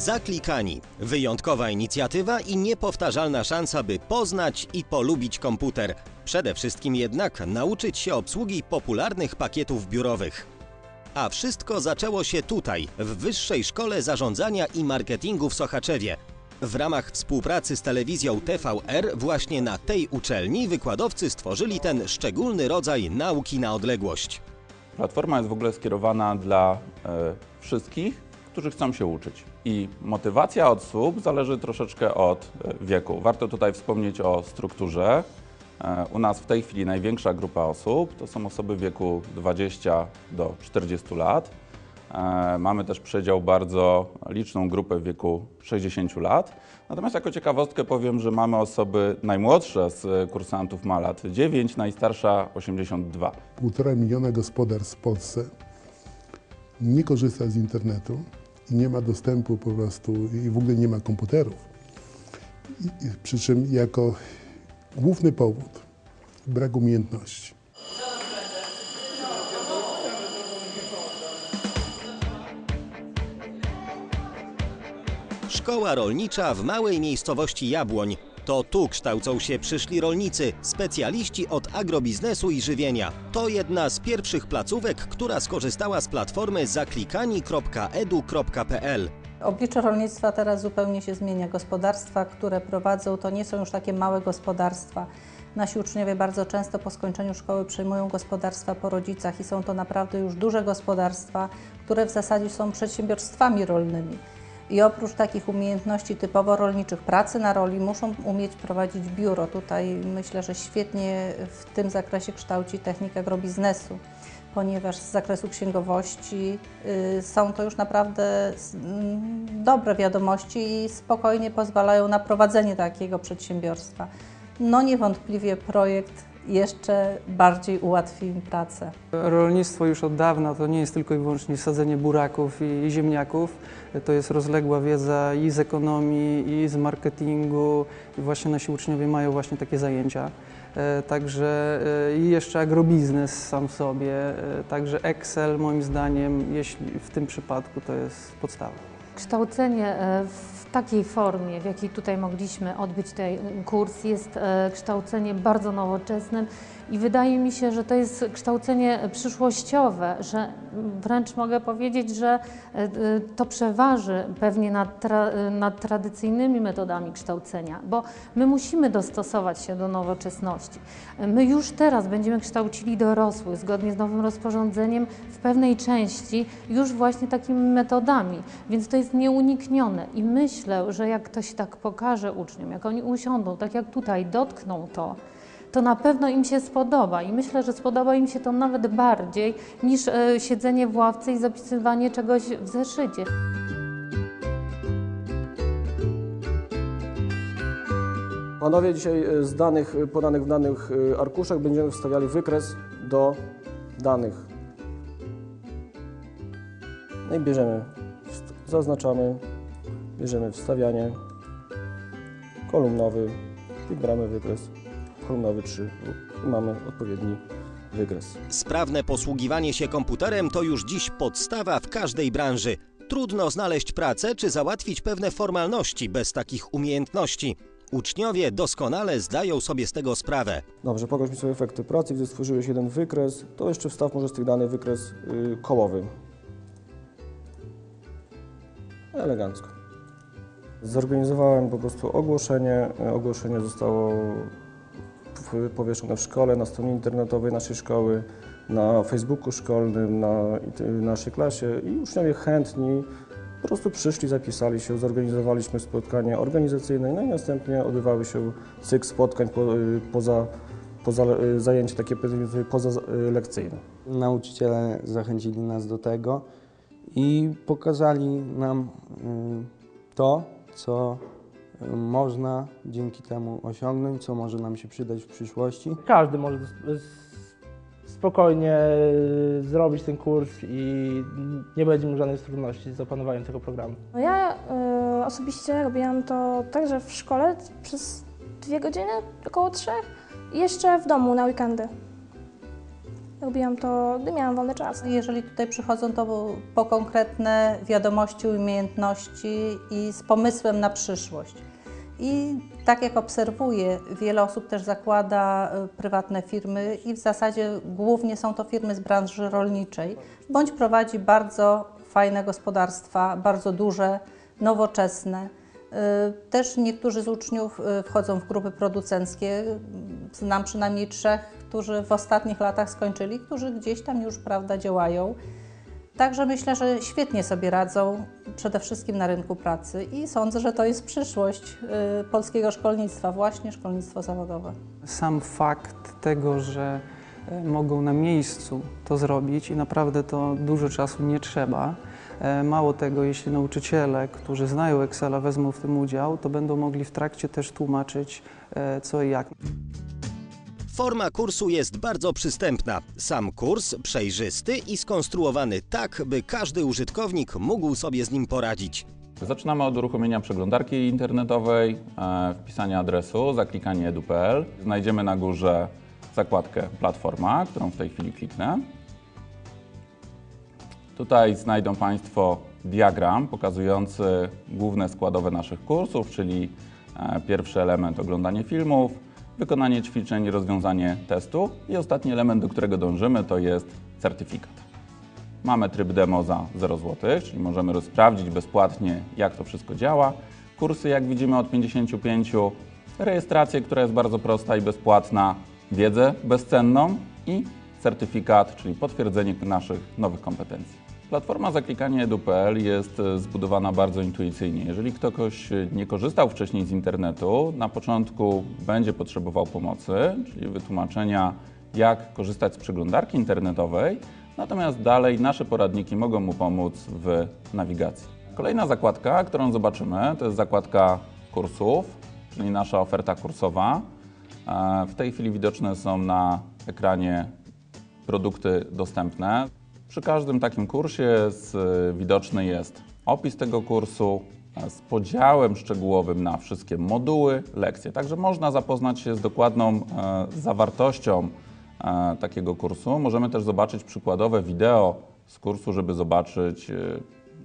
Zaklikani. Wyjątkowa inicjatywa i niepowtarzalna szansa, by poznać i polubić komputer. Przede wszystkim jednak nauczyć się obsługi popularnych pakietów biurowych. A wszystko zaczęło się tutaj, w Wyższej Szkole Zarządzania i Marketingu w Sochaczewie. W ramach współpracy z telewizją TVR właśnie na tej uczelni wykładowcy stworzyli ten szczególny rodzaj nauki na odległość. Platforma jest w ogóle skierowana dla e, wszystkich, którzy chcą się uczyć. I motywacja osób zależy troszeczkę od e, wieku. Warto tutaj wspomnieć o strukturze. E, u nas w tej chwili największa grupa osób to są osoby w wieku 20 do 40 lat. E, Mamy też przedział bardzo liczną grupę w wieku 60 lat. Natomiast jako ciekawostkę powiem, że mamy osoby najmłodsze z kursantów ma lat 9, najstarsza 82. Półtora miliona gospodarstw w Polsce nie korzysta z internetu i nie ma dostępu po prostu i w ogóle nie ma komputerów. I, i, przy czym jako główny powód brak umiejętności. Szkoła rolnicza w małej miejscowości Jabłoń. To tu kształcą się przyszli rolnicy, specjaliści od agrobiznesu i żywienia. To jedna z pierwszych placówek, która skorzystała z platformy zaklikani.edu.pl. Oblicze rolnictwa teraz zupełnie się zmienia. Gospodarstwa, które prowadzą, to nie są już takie małe gospodarstwa. Nasi uczniowie bardzo często po skończeniu szkoły przejmują gospodarstwa po rodzicach i są to naprawdę już duże gospodarstwa, które w zasadzie są przedsiębiorstwami rolnymi. I oprócz takich umiejętności typowo rolniczych, pracy na roli, muszą umieć prowadzić biuro. Tutaj myślę, że świetnie w tym zakresie kształci technika agrobiznesu, ponieważ z zakresu księgowości y, są to już naprawdę mm, dobre wiadomości i spokojnie pozwalają na prowadzenie takiego przedsiębiorstwa. No niewątpliwie projekt jeszcze bardziej ułatwi im pracę. Rolnictwo już od dawna to nie jest tylko i wyłącznie sadzenie buraków i ziemniaków. To jest rozległa wiedza i z ekonomii, i z marketingu. I właśnie nasi uczniowie mają właśnie takie zajęcia. E, Także e, i jeszcze agrobiznes sam w sobie. e, Także Excel moim zdaniem, jeśli w tym przypadku to jest podstawa. Kształcenie w takiej formie, w jakiej tutaj mogliśmy odbyć ten kurs, jest e, kształceniem bardzo nowoczesnym i wydaje mi się, że to jest kształcenie przyszłościowe, że wręcz mogę powiedzieć, że e, e, to przeważy pewnie nad, tra, nad tradycyjnymi metodami kształcenia, bo my musimy dostosować się do nowoczesności. My już teraz będziemy kształcili dorosłych zgodnie z nowym rozporządzeniem w pewnej części już właśnie takimi metodami, więc to jest nieuniknione i myślę, że jak to się tak pokaże uczniom, jak oni usiądą, tak jak tutaj, dotkną to, to na pewno im się spodoba i myślę, że spodoba im się to nawet bardziej niż e, siedzenie w ławce i zapisywanie czegoś w zeszycie. Panowie, dzisiaj e, z danych e, podanych w danych arkuszach będziemy wstawiali wykres do danych. No i bierzemy, zaznaczamy, bierzemy wstawianie, kolumnowy, wybieramy wykres, kolumnowy 3 i mamy odpowiedni wykres. Sprawne posługiwanie się komputerem to już dziś podstawa w każdej branży. Trudno znaleźć pracę czy załatwić pewne formalności bez takich umiejętności. Uczniowie doskonale zdają sobie z tego sprawę. Dobrze, pokaż mi sobie efekty pracy. Gdy stworzyłeś jeden wykres, to jeszcze wstaw może z tych danych wykres y, kołowy. Elegancko. Zorganizowałem po prostu ogłoszenie. Y, Ogłoszenie zostało powieszone w szkole, na stronie internetowej naszej szkoły, na Facebooku szkolnym, na y, naszej klasie i uczniowie chętni po prostu przyszli, zapisali się, zorganizowaliśmy spotkanie organizacyjne, no i następnie odbywały się cykl spotkań po, y, poza, poza y, zajęcia takie pozalekcyjne. Nauczyciele zachęcili nas do tego i pokazali nam y, to, co y, można dzięki temu osiągnąć, co może nam się przydać w przyszłości. Każdy może spokojnie y, zrobić ten kurs i nie będzie mu żadnych trudności z opanowaniem tego programu. No ja y, osobiście robiłam to także w szkole przez dwie godziny, około trzech i jeszcze w domu na weekendy. Robiłam to, gdy miałam wolny czas. Jeżeli tutaj przychodzą, to po konkretne wiadomości, umiejętności i z pomysłem na przyszłość. I tak jak obserwuję, wiele osób też zakłada y, prywatne firmy i w zasadzie głównie są to firmy z branży rolniczej, bądź prowadzi bardzo fajne gospodarstwa, bardzo duże, nowoczesne. Y, Też niektórzy z uczniów y, wchodzą w grupy producenckie. Znam przynajmniej trzech, którzy w ostatnich latach skończyli, którzy gdzieś tam już prawda, działają. Także myślę, że świetnie sobie radzą przede wszystkim na rynku pracy i sądzę, że to jest przyszłość y, polskiego szkolnictwa, właśnie szkolnictwo zawodowe. Sam fakt tego, że e, mogą na miejscu to zrobić i naprawdę to dużo czasu nie trzeba. E, Mało tego, jeśli nauczyciele, którzy znają Excela, wezmą w tym udział, to będą mogli w trakcie też tłumaczyć e, co i jak. Forma kursu jest bardzo przystępna. Sam kurs przejrzysty i skonstruowany tak, by każdy użytkownik mógł sobie z nim poradzić. Zaczynamy od uruchomienia przeglądarki internetowej, e, wpisania adresu, zaklikania edu.pl. Znajdziemy na górze zakładkę Platforma, którą w tej chwili kliknę. Tutaj znajdą Państwo diagram pokazujący główne składowe naszych kursów, czyli e, pierwszy element oglądanie filmów, wykonanie ćwiczeń, rozwiązanie testu i ostatni element, do którego dążymy, to jest certyfikat. Mamy tryb demo za 0 zł, czyli możemy sprawdzić bezpłatnie, jak to wszystko działa. Kursy, jak widzimy, od 55, rejestrację, która jest bardzo prosta i bezpłatna, wiedzę bezcenną i certyfikat, czyli potwierdzenie naszych nowych kompetencji. Platforma zaklikanie edu.pl jest e, zbudowana bardzo intuicyjnie. Jeżeli ktoś nie korzystał wcześniej z internetu, na początku będzie potrzebował pomocy, czyli wytłumaczenia, jak korzystać z przeglądarki internetowej, natomiast dalej nasze poradniki mogą mu pomóc w nawigacji. Kolejna zakładka, którą zobaczymy, to jest zakładka kursów, czyli nasza oferta kursowa. E, W tej chwili widoczne są na ekranie produkty dostępne. Przy każdym takim kursie z, widoczny jest opis tego kursu z podziałem szczegółowym na wszystkie moduły, lekcje. Także można zapoznać się z dokładną e, zawartością e, takiego kursu. Możemy też zobaczyć przykładowe wideo z kursu, żeby zobaczyć, e,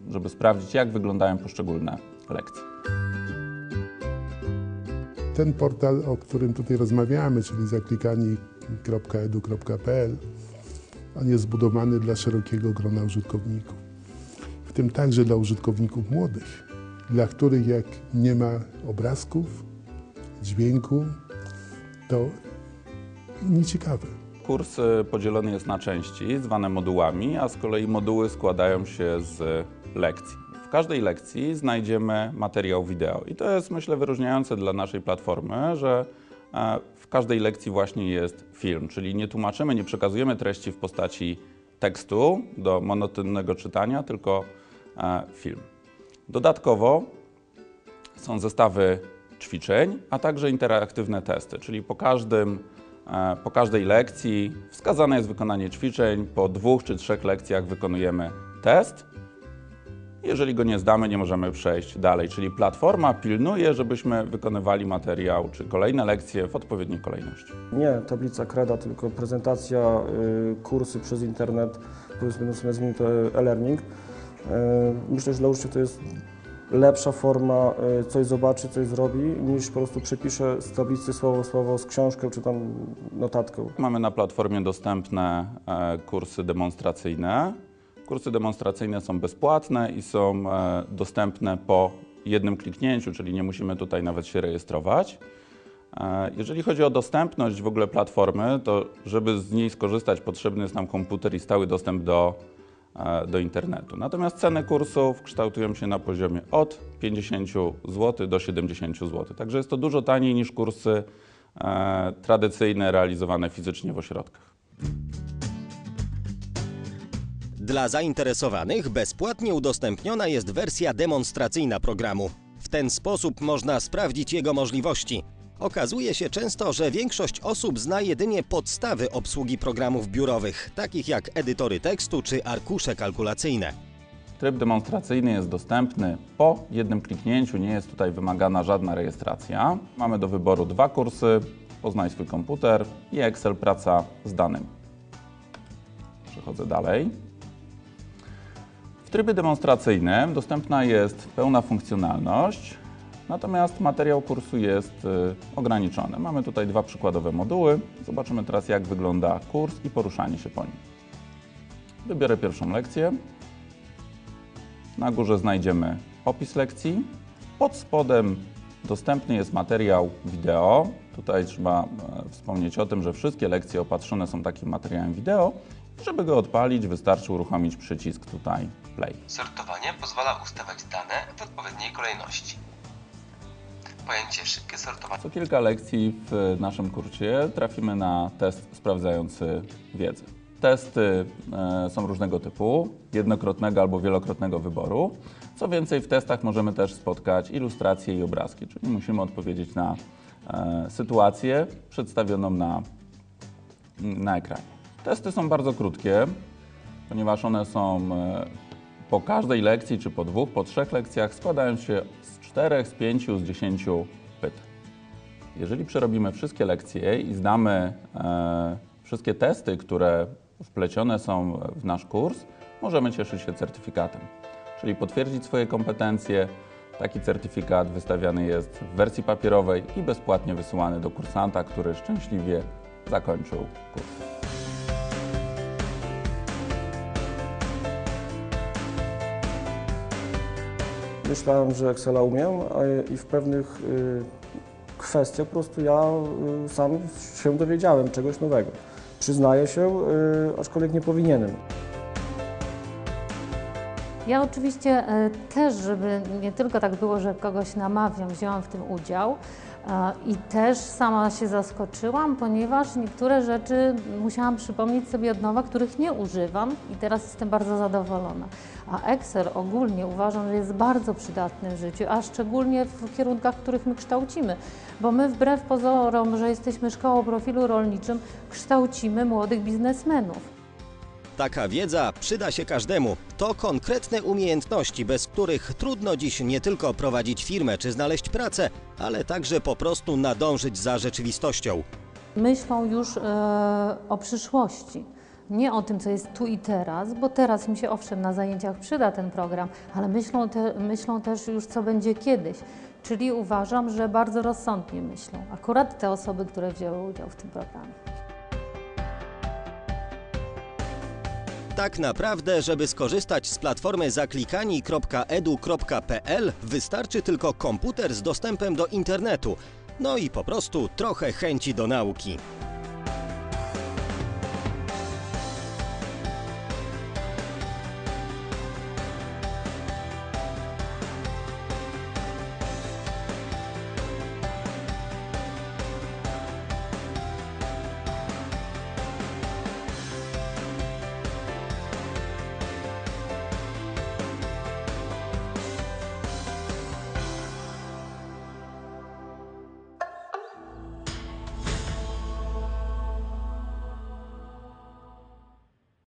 żeby sprawdzić, jak wyglądają poszczególne lekcje. Ten portal, o którym tutaj rozmawiamy, czyli zaklikani.edu.pl, on jest zbudowany dla szerokiego grona użytkowników, w tym także dla użytkowników młodych, dla których jak nie ma obrazków, dźwięku, to nieciekawe. Kurs y, podzielony jest na części zwane modułami, a z kolei moduły składają się z lekcji. W każdej lekcji znajdziemy materiał wideo i to jest myślę wyróżniające dla naszej platformy, że w każdej lekcji właśnie jest film, czyli nie tłumaczymy, nie przekazujemy treści w postaci tekstu do monotonnego czytania, tylko e, film. Dodatkowo są zestawy ćwiczeń, a także interaktywne testy, czyli po, każdym, e, po każdej lekcji wskazane jest wykonanie ćwiczeń, po dwóch czy trzech lekcjach wykonujemy test. Jeżeli go nie zdamy, nie możemy przejść dalej, czyli platforma pilnuje, żebyśmy wykonywali materiał czy kolejne lekcje w odpowiedniej kolejności. Nie tablica kreda, tylko prezentacja, y, kursy przez internet, powiedzmy, nazwijmy to e-learning. Y, Myślę, że dla uczniów to jest lepsza forma y, coś zobaczy, coś zrobi, niż po prostu przepisze z tablicy słowo słowo z książką czy tam notatką. Mamy na platformie dostępne e, kursy demonstracyjne. Kursy demonstracyjne są bezpłatne i są e, dostępne po jednym kliknięciu, czyli nie musimy tutaj nawet się rejestrować. E, Jeżeli chodzi o dostępność w ogóle platformy, to żeby z niej skorzystać, potrzebny jest nam komputer i stały dostęp do, e, do internetu. Natomiast ceny kursów kształtują się na poziomie od 50 zł do 70 zł. Także jest to dużo taniej niż kursy tradycyjne realizowane fizycznie w ośrodkach. Dla zainteresowanych bezpłatnie udostępniona jest wersja demonstracyjna programu. W ten sposób można sprawdzić jego możliwości. Okazuje się często, że większość osób zna jedynie podstawy obsługi programów biurowych, takich jak edytory tekstu czy arkusze kalkulacyjne. Tryb demonstracyjny jest dostępny po jednym kliknięciu, nie jest tutaj wymagana żadna rejestracja. Mamy do wyboru dwa kursy, Poznaj swój komputer i Excel praca z danym. Przechodzę dalej. Trybie demonstracyjnym dostępna jest pełna funkcjonalność, natomiast materiał kursu jest y, ograniczony. Mamy tutaj dwa przykładowe moduły. Zobaczymy teraz, jak wygląda kurs i poruszanie się po nim. Wybiorę pierwszą lekcję. Na górze znajdziemy opis lekcji. Pod spodem dostępny jest materiał wideo. Tutaj trzeba e, wspomnieć o tym, że wszystkie lekcje opatrzone są takim materiałem wideo. Żeby go odpalić, wystarczy uruchomić przycisk tutaj play. Sortowanie pozwala ustawiać dane w odpowiedniej kolejności. Pojęcie szybkie sortowanie Co kilka lekcji w naszym kursie trafimy na test sprawdzający wiedzę. Testy e, są różnego typu, jednokrotnego albo wielokrotnego wyboru. Co więcej, w testach możemy też spotkać ilustracje i obrazki, czyli musimy odpowiedzieć na e, sytuację przedstawioną na, na ekranie. Testy są bardzo krótkie, ponieważ one są e, po każdej lekcji, czy po dwóch, po trzech lekcjach, składają się z czterech, z pięciu, z dziesięciu pytań. Jeżeli przerobimy wszystkie lekcje i zdamy e, wszystkie testy, które wplecione są w nasz kurs, możemy cieszyć się certyfikatem. Czyli potwierdzić swoje kompetencje. Taki certyfikat wystawiany jest w wersji papierowej i bezpłatnie wysyłany do kursanta, który szczęśliwie zakończył kurs. Myślałem, że Excela umiem i w pewnych y, kwestiach po prostu ja y, sam się dowiedziałem czegoś nowego. Przyznaję się, y, aczkolwiek nie powinienem. Ja oczywiście też, żeby nie tylko tak było, że kogoś namawiam, wzięłam w tym udział i też sama się zaskoczyłam, ponieważ niektóre rzeczy musiałam przypomnieć sobie od nowa, których nie używam i teraz jestem bardzo zadowolona. A Excel ogólnie uważam, że jest bardzo przydatny w życiu, a szczególnie w kierunkach, w których my kształcimy, bo my wbrew pozorom, że jesteśmy szkołą profilu rolniczym, kształcimy młodych biznesmenów. Taka wiedza przyda się każdemu. To konkretne umiejętności, bez których trudno dziś nie tylko prowadzić firmę czy znaleźć pracę, ale także po prostu nadążyć za rzeczywistością. myślą już e, o przyszłości. Nie o tym, co jest tu i teraz, bo teraz im się owszem na zajęciach przyda ten program, ale myślą, te, myślą też już, co będzie kiedyś. Czyli uważam, że bardzo rozsądnie myślą. Akurat te osoby, które wzięły udział w tym programie. Tak naprawdę, żeby skorzystać z platformy zaklikani.edu.pl wystarczy tylko komputer z dostępem do internetu. No i po prostu trochę chęci do nauki.